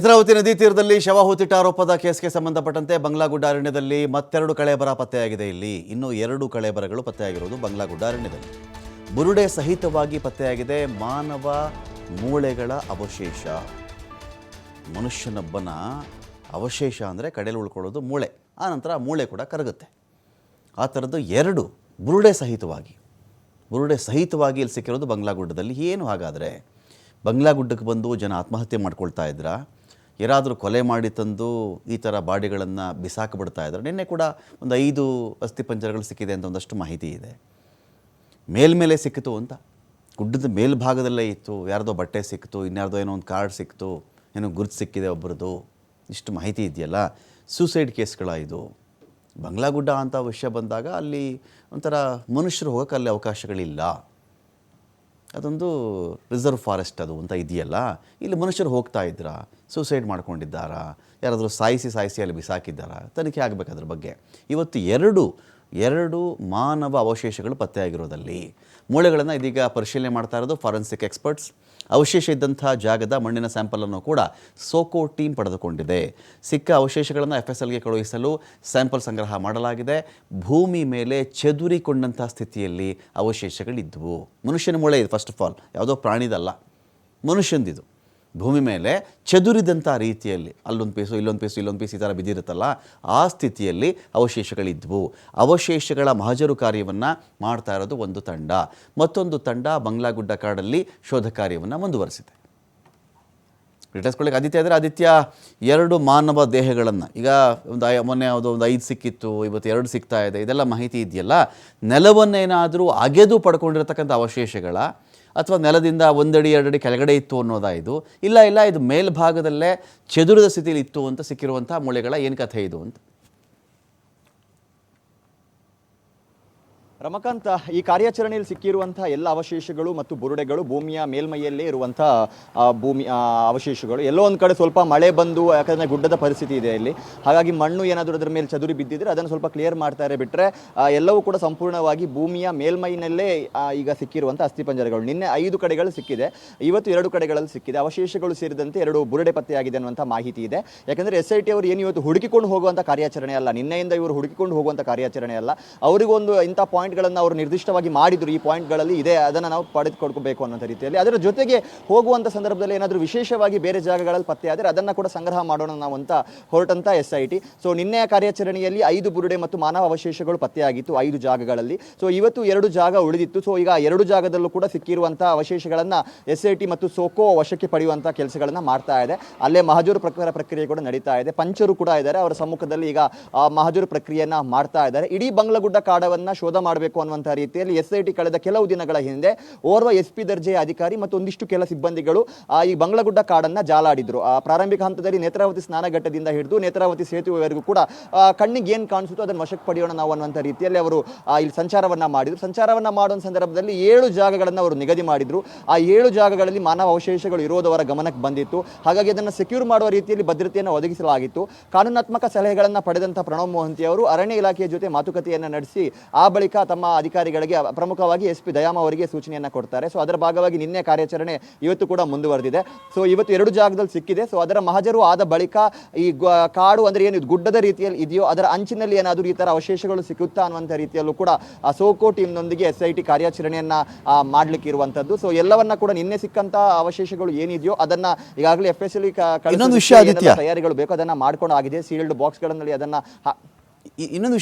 ನೇತ್ರಾವತಿ ನದಿ ತೀರದಲ್ಲಿ ಶವ ಹೂತಿಟ್ಟ ಆರೋಪದ ಕೇಸ್ಗೆ ಸಂಬಂಧಪಟ್ಟಂತೆ ಬಂಗ್ಲಾಗುಡ್ಡ ಅರಣ್ಯದಲ್ಲಿ ಮತ್ತೆರಡು ಕಳೆಬರ ಪತ್ತೆಯಾಗಿದೆ. ಇಲ್ಲಿ ಇನ್ನೂ ಎರಡು ಕಳೆಬರಗಳು ಪತ್ತೆಯಾಗಿರುವುದು ಬಂಗ್ಲಾಗುಡ್ಡ ಅರಣ್ಯದಲ್ಲಿ ಬುರುಡೆ ಸಹಿತವಾಗಿ ಪತ್ತೆಯಾಗಿದೆ. ಮಾನವ ಮೂಳೆಗಳ ಅವಶೇಷ. ಮನುಷ್ಯನೊಬ್ಬನ ಅವಶೇಷ ಅಂದರೆ ಕಡೆಯಲ್ಲಿ ಉಳ್ಕೊಳ್ಳೋದು ಮೂಳೆ. ಆ ನಂತರ ಮೂಳೆ ಕೂಡ ಕರಗುತ್ತೆ. ಆ ಥರದ್ದು ಎರಡು ಬುರುಡೆ ಸಹಿತವಾಗಿ. ಬುರುಡೆ ಸಹಿತವಾಗಿ ಇಲ್ಲಿ ಸಿಕ್ಕಿರೋದು ಬಂಗ್ಲಾಗುಡ್ಡದಲ್ಲಿ ಏನು ಹಾಗಾದರೆ? ಬಂಗ್ಲಾಗುಡ್ಡಕ್ಕೆ ಬಂದು ಜನ ಆತ್ಮಹತ್ಯೆ ಮಾಡ್ಕೊಳ್ತಾ ಇದ್ರಾ? ಯಾರಾದರೂ ಕೊಲೆ ಮಾಡಿ ತಂದು ಈ ಥರ ಬಾಡಿಗಳನ್ನು ಬಿಸಾಕಿಬಿಡ್ತಾ ಇದ್ದಾರೆ. ನಿನ್ನೆ ಕೂಡ ಒಂದು ಐದು ಅಸ್ಥಿಪಂಜರಗಳು ಸಿಕ್ಕಿದೆ ಅಂತ ಒಂದಷ್ಟು ಮಾಹಿತಿ ಇದೆ. ಮೇಲ್ಮೇಲೆ ಸಿಕ್ಕಿತು ಅಂತ. ಗುಡ್ಡದ ಮೇಲ್ಭಾಗದಲ್ಲೇ ಇತ್ತು. ಯಾರ್ದೋ ಬಟ್ಟೆ ಸಿಕ್ತು ಇನ್ಯಾರ್ದೋ ಏನೋ ಒಂದು ಕಾರ್ಡ್ ಸಿಕ್ತು ಏನೋ ಗುರುತು ಸಿಕ್ಕಿದೆ ಒಬ್ಬರದು ಇಷ್ಟು ಮಾಹಿತಿ ಇದೆಯಲ್ಲ? ಸೂಸೈಡ್ ಕೇಸ್ಗಳ ಇದು. ಬಂಗ್ಲಾಗುಡ್ಡ ಅಂತ ವಿಷಯ ಬಂದಾಗ ಅಲ್ಲಿ ಒಂಥರ ಮನುಷ್ಯರು ಹೋಗೋಕ್ಕೆ ಅಲ್ಲಿ ಅವಕಾಶಗಳಿಲ್ಲ. ಅದೊಂದು ರಿಸರ್ವ್ ಫಾರೆಸ್ಟ್ ಅದು ಅಂತ ಇದೆಯಲ್ಲ, ಇಲ್ಲಿ ಮನುಷ್ಯರು ಹೋಗ್ತಾ ಇದ್ದೀರಾ ಸೂಸೈಡ್ ಮಾಡ್ಕೊಂಡಿದ್ದಾರಾ? ಯಾರಾದರೂ ಸಾಯಿಸಿ ಸಾಯಿಸಿ ಅಲ್ಲಿ ಬಿಸಾಕಿದ್ದಾರಾ? ತನಿಖೆ ಆಗಬೇಕು ಅದ್ರ ಬಗ್ಗೆ. ಇವತ್ತು ಎರಡು ಎರಡು ಮಾನವ ಅವಶೇಷಗಳು ಪತ್ತೆಯಾಗಿರೋದಲ್ಲಿ. ಮೂಳೆಗಳನ್ನು ಇದೀಗ ಪರಿಶೀಲನೆ ಮಾಡ್ತಾ ಇರೋದು ಫಾರೆನ್ಸಿಕ್ ಎಕ್ಸ್ಪರ್ಟ್ಸ್. ಅವಶೇಷ ಇದ್ದಂಥ ಜಾಗದ ಮಣ್ಣಿನ ಸ್ಯಾಂಪಲನ್ನು ಕೂಡ ಸೋಕೋ ಟೀಮ್ ಪಡೆದುಕೊಂಡಿದೆ. ಸಿಕ್ಕ ಅವಶೇಷಗಳನ್ನು ಎಫ್ ಎಸ್ ಎಲ್ಗೆ ಕಳುಹಿಸಲು ಸ್ಯಾಂಪಲ್ ಸಂಗ್ರಹ ಮಾಡಲಾಗಿದೆ. ಭೂಮಿ ಮೇಲೆ ಚದುರಿಕೊಂಡಂಥ ಸ್ಥಿತಿಯಲ್ಲಿ ಅವಶೇಷಗಳಿದ್ದವು ಮನುಷ್ಯನ ಮೂಳೆ ಇದು ಫಸ್ಟ್ ಆಫ್ ಆಲ್ ಯಾವುದೋ ಪ್ರಾಣಿದಲ್ಲ. ಮನುಷ್ಯಂದಿದು. ಭೂಮಿ ಮೇಲೆ ಚದುರಿದಂಥ ರೀತಿಯಲ್ಲಿ, ಅಲ್ಲೊಂದು ಪೀಸು, ಇಲ್ಲೊಂದು ಪೀಸು ಇಲ್ಲೊಂದು ಪೀಸು ಈ ಥರ ಬಿದ್ದಿರುತ್ತಲ್ಲ, ಆ ಸ್ಥಿತಿಯಲ್ಲಿ ಅವಶೇಷಗಳಿದ್ವು. ಅವಶೇಷಗಳ ಮಹಜರು ಕಾರ್ಯವನ್ನು ಮಾಡ್ತಾ ಇರೋದು ಒಂದು ತಂಡ. ಮತ್ತೊಂದು ತಂಡ ಬಂಗ್ಲಾಗುಡ್ಡ ಕಾಡಲ್ಲಿ ಶೋಧ ಕಾರ್ಯವನ್ನು ಮುಂದುವರಿಸಿದೆ. ರಿಟರ್ಸ್ಕೊಳ್ಳಿಕ್ಕೆ ಆದಿತ್ಯ ಆದರೆ ಆದಿತ್ಯ ಎರಡು ಮಾನವ ದೇಹಗಳನ್ನು. ಈಗ ಒಂದು ಮೊನ್ನೆ ಯಾವುದೋ ಒಂದು ಐದು ಸಿಕ್ಕಿತ್ತು, ಇವತ್ತು ಎರಡು ಸಿಗ್ತಾ ಇದೆ, ಇದೆಲ್ಲ ಮಾಹಿತಿ ಇದೆಯಲ್ಲ? ನೆಲವನ್ನೇನಾದರೂ ಅಗೆದು ಪಡ್ಕೊಂಡಿರತಕ್ಕಂಥ ಅವಶೇಷಗಳ ಅಥವಾ ನೆಲದಿಂದ ಒಂದಡಿ, ಎರಡಡಿ ಕೆಳಗಡೆ ಇತ್ತು ಅನ್ನೋದಾ ಇಲ್ಲ ಇಲ್ಲ, ಇದು ಮೇಲ್ಭಾಗದಲ್ಲೇ ಚದುರದ ಸ್ಥಿತಿಯಲ್ಲಿ ಇತ್ತು ಅಂತ ಸಿಕ್ಕಿರುವಂಥ ಮೂಳೆಗಳ ಏನು ಕಥೆ ಇದು ಅಂತ? ರಮಕಾಂತ್, ಈ ಕಾರ್ಯಾಚರಣೆಯಲ್ಲಿ ಸಿಕ್ಕಿರುವಂತಹ ಎಲ್ಲ ಅವಶೇಷಗಳು ಮತ್ತು ಬುರುಡೆಗಳು ಭೂಮಿಯ ಮೇಲ್ಮೈಯಲ್ಲೇ ಇರುವಂತಹ ಭೂಮಿ ಅವಶೇಷಗಳು. ಎಲ್ಲೋ ಒಂದು ಕಡೆ ಸ್ವಲ್ಪ ಮಳೆ ಬಂದು, ಯಾಕಂದ್ರೆ ಗುಡ್ಡದ ಪರಿಸ್ಥಿತಿ ಇದೆ ಇಲ್ಲಿ. ಹಾಗಾಗಿ ಮಣ್ಣು ಏನಾದರೂ ಅದರ ಮೇಲೆ ಚದುರಿ ಬಿದ್ದಿದ್ರೆ ಅದನ್ನು ಸ್ವಲ್ಪ ಕ್ಲಿಯರ್ ಮಾಡ್ತಾರೆ ಬಿಟ್ಟರೆ ಎಲ್ಲವೂ ಕೂಡ ಸಂಪೂರ್ಣವಾಗಿ ಭೂಮಿಯ ಮೇಲ್ಮೈನಲ್ಲೇ ಈಗ ಸಿಕ್ಕಿರುವಂಥ ಅಸ್ಥಿಪಂಜರಗಳು ನಿನ್ನೆ ಐದು ಕಡೆಗಳು ಸಿಕ್ಕಿದೆ. ಇವತ್ತು ಎರಡು ಕಡೆಗಳಲ್ಲಿ ಸಿಕ್ಕಿದೆ. ಅವಶೇಷಗಳು ಸೇರಿದಂತೆ ಎರಡು ಬುರುಡೆ ಪತ್ತೆಯಾಗಿದೆ ಅನ್ನುವಂಥ ಮಾಹಿತಿ ಇದೆ. ಯಾಕಂದರೆ ಎಸ್ ಐ ಟಿ ಅವರು ಏನು ಇವತ್ತು ಹುಡುಕಿಕೊಂಡು ಹೋಗುವಂಥ ಕಾರ್ಯಾಚರಣೆ ಅಲ್ಲ. ನಿನ್ನೆಯಿಂದ ಇವರು ಹುಡುಕಿಕೊಂಡು ಹೋಗುವಂಥ ಕಾರ್ಯಾಚರಣೆ ಅಲ್ಲ. ಅವರಿಗೊಂದು ಇಂಥ ಪಾಯಿಂಟ್ಗಳನ್ನು ಅವರು ನಿರ್ದಿಷ್ಟವಾಗಿ ಮಾಡಿದ್ರು, ಈ ಪಾಯಿಂಟ್ಗಳಲ್ಲಿ ಇದೆ, ಅದನ್ನು ನಾವು ಪಡೆದುಕೊಡ್ಕೋಬೇಕು ಅನ್ನೋ ರೀತಿಯಲ್ಲಿ. ಅದರ ಜೊತೆಗೆ ಹೋಗುವಂಥ ಸಂದರ್ಭದಲ್ಲಿ ಏನಾದರೂ ವಿಶೇಷವಾಗಿ ಬೇರೆ ಜಾಗಗಳಲ್ಲಿ ಪತ್ತೆ ಆದರೆ ಅದನ್ನು ಕೂಡ ಸಂಗ್ರಹ ಮಾಡೋಣ ನಾವು ಅಂತ ಹೊರಟಂಥ ಎಸ್ ಐ ಟಿ ಸೊ ನಿನ್ನೆಯ ಕಾರ್ಯಾಚರಣೆಯಲ್ಲಿ ಐದು ಬುರುಡೆ ಮತ್ತು ಮಾನವ ಅವಶೇಷಗಳು ಪತ್ತೆಯಾಗಿತ್ತು ಐದು ಜಾಗಗಳಲ್ಲಿ. ಸೊ ಇವತ್ತು ಎರಡು ಜಾಗ ಉಳಿದಿತ್ತು. ಸೊ ಈಗ ಎರಡು ಜಾಗದಲ್ಲೂ ಕೂಡ ಸಿಕ್ಕಿರುವಂಥ ಅವಶೇಷಗಳನ್ನು ಎಸ್ ಐ ಟಿ ಮತ್ತು ಸೋಕೋ ವಶಕ್ಕೆ ಪಡೆಯುವಂಥ ಕೆಲಸಗಳನ್ನು ಮಾಡ್ತಾ ಇದೆ. ಅಲ್ಲೇ ಮಹಜೂರು ಪ್ರಕಾರ ಪ್ರಕ್ರಿಯೆ ಕೂಡ ನಡೀತಾ ಇದೆ. ಪಂಚರು ಕೂಡ ಇದ್ದಾರೆ. ಅವರ ಸಮ್ಮುಖದಲ್ಲಿ ಈಗ ಮಹಜೂರು ಪ್ರಕ್ರಿಯೆಯನ್ನು ಮಾಡ್ತಾ ಇದ್ದಾರೆ. ಇಡೀ ಬಂಗ್ಲಗುಡ್ಡ ಕಾಡವನ್ನ ಶೋಧ ಮಾಡಬೇಕು ಅನ್ನುವಂಥ ರೀತಿಯಲ್ಲಿ ಎಸ್ ಐ ಟಿ ಕಳೆದ ಕೆಲವು ದಿನಗಳ ಹಿಂದೆ ಓರ್ವ ಎಸ್ ಪಿ ದರ್ಜೆಯ ಅಧಿಕಾರಿ ಮತ್ತು ಒಂದಿಷ್ಟು ಕೆಲ ಸಿಬ್ಬಂದಿಗಳು ಆ, ಈ ಬಂಗ್ಲಗುಡ್ಡ ಕಾಡನ್ನ ಜಾಲಾಡಿದ್ರು. ಆ, ಪ್ರಾರಂಭಿಕ ಹಂತದಲ್ಲಿ ನೇತ್ರಾವತಿ ಸ್ನಾನಘಟ್ಟದಿಂದ ಹಿಡಿದು ನೇತ್ರಾವತಿ ಸೇತುವೆವರೆಗೂ ಕೂಡ ಕಣ್ಣಿಗೆ ಏನು ಕಾಣಿಸುತ್ತೋ ಅದನ್ನು ವಶಕ್ಕೆ ಪಡೆಯೋಣ ನಾವು ಅನ್ನುವಂಥ ರೀತಿಯಲ್ಲಿ ಅವರು ಇಲ್ಲಿ ಸಂಚಾರವನ್ನ ಮಾಡಿದ್ರು. ಸಂಚಾರವನ್ನ ಮಾಡುವ ಸಂದರ್ಭದಲ್ಲಿ ಏಳು ಜಾಗಗಳನ್ನು ಅವರು ನಿಗದಿ ಮಾಡಿದ್ರು. ಆ ಏಳು ಜಾಗಗಳಲ್ಲಿ ಮಾನವ ಅವಶೇಷಗಳು ಇರೋದವರ ಗಮನಕ್ಕೆ ಬಂದಿತ್ತು. ಹಾಗಾಗಿ ಅದನ್ನು ಸೆಕ್ಯೂರ್ ಮಾಡುವ ರೀತಿಯಲ್ಲಿ ಭದ್ರತೆಯನ್ನು ಒದಗಿಸಲಾಗಿತ್ತು. ಕಾನೂನಾತ್ಮಕ ಸಲಹೆಗಳನ್ನು ಪಡೆದಂಥ ಪ್ರಣವ್ ಮೋಹಂತಿ ಅವರು ಅರಣ್ಯ ಇಲಾಖೆಯ ಜೊತೆ ಮಾತುಕತೆಯನ್ನು ನಡೆಸಿ ಆ ಬಳಿಕ ತಮ್ಮ ಅಧಿಕಾರಿಗಳಿಗೆ ಪ್ರಮುಖವಾಗಿ ಎಸ್ ಪಿ ದಯಾಮ ಅವರಿಗೆ ಸೂಚನೆಯನ್ನು ಕೊಡ್ತಾರೆ. ಸೊ ಅದರ ಭಾಗವಾಗಿ ನಿನ್ನೆ ಕಾರ್ಯಾಚರಣೆ ಇವತ್ತು ಕೂಡ ಮುಂದುವರೆದಿದೆ. ಸೊ ಇವತ್ತು ಎರಡು ಜಾಗದಲ್ಲಿ ಸಿಕ್ಕಿದೆ. ಸೊ ಅದರ ಮಹಜರು ಆದ ಬಳಿಕ ಈ ಕಾಡು ಅಂದ್ರೆ ಏನು ಗುಡ್ಡದ ರೀತಿಯಲ್ಲಿ ಇದೆಯೋ ಅದರ ಅಂಚಿನಲ್ಲಿ ಏನಾದರೂ ಈ ಥರ ಅವಶೇಷಗಳು ಸಿಕ್ಕುತ್ತಾ ಅನ್ನುವಂಥ ರೀತಿಯಲ್ಲೂ ಕೂಡ ಆ ಸೋಕೋ ಟೀಮ್ನೊಂದಿಗೆ ಎಸ್ ಐ ಟಿ ಕಾರ್ಯಾಚರಣೆಯನ್ನು ಮಾಡಲಿಕ್ಕೆ ಇರುವಂಥದ್ದು. ಸೊ ಎಲ್ಲವನ್ನ ಕೂಡ ನಿನ್ನೆ ಸಿಕ್ಕಂಥ ಅವಶೇಷಗಳು ಏನಿದೆಯೋ ಅದನ್ನ ಈಗಾಗಲೇ ಎಫ್ ಎಸ್ ಎಲ್ ಇನ್ನೊಂದು ವಿಷಯ ಆದಿತ್ಯ. ತಯಾರಿಗಳು ಬೇಕು ಅದನ್ನ ಮಾಡ್ಕೊಂಡು ಆಗಿದೆ. ಸೀಲ್ಡ್ ಬಾಕ್ಸ್ಗಳಲ್ಲಿ ಅದನ್ನು ಇನ್ನೊಂದು